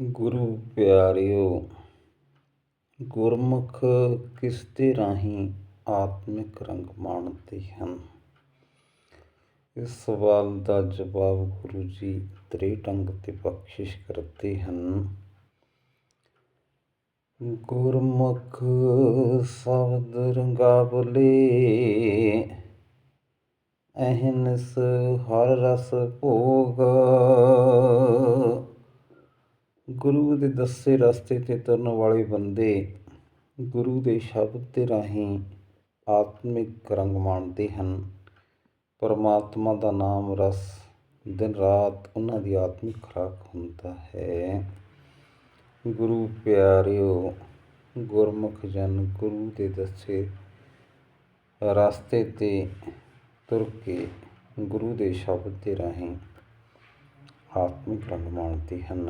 ਗੁਰੂ ਪਿਆਰਿਓ, ਗੁਰਮੁਖ ਕਿਸ ਦੇ ਰਾਹੀਂ ਆਤਮਿਕ ਰੰਗ ਮਾਣਦੇ ਹਨ? ਇਸ ਸਵਾਲ ਦਾ ਜਵਾਬ ਗੁਰੂ ਜੀ ਤ੍ਰੇ ਢੰਗ ਤੇ ਬਖਸ਼ਿਸ਼ ਕਰਦੇ ਹਨ। ਗੁਰਮੁਖ ਸ਼ਬਦ ਰੰਗਾਵਲੇ, ਅਹਿਨਸ ਹਰ ਰਸ ਭੋਗ ਗੁਰੂ ਦੇ ਦੱਸੇ ਰਸਤੇ ਤੇ ਤੁਰਨ ਵਾਲੇ ਬੰਦੇ ਗੁਰੂ ਦੇ ਸ਼ਬਦ ਦੇ ਰਾਹੀਂ ਆਤਮਿਕ ਰੰਗ ਮਾਣਦੇ ਹਨ। ਪਰਮਾਤਮਾ ਦਾ ਨਾਮ ਰਸ ਦਿਨ ਰਾਤ ਉਹਨਾਂ ਦੀ ਆਤਮਿਕ ਖੁਰਾਕ ਹੁੰਦਾ ਹੈ। ਗੁਰੂ ਪਿਆਰਿਓ, ਗੁਰਮੁਖ ਜਨ ਗੁਰੂ ਦੇ ਦੱਸੇ ਰਸਤੇ ਤੇ ਤੁਰ ਕੇ ਗੁਰੂ ਦੇ ਸ਼ਬਦ ਦੇ ਰਾਹੀਂ ਆਤਮਿਕ ਰੰਗ ਮਾਣਦੇ ਹਨ।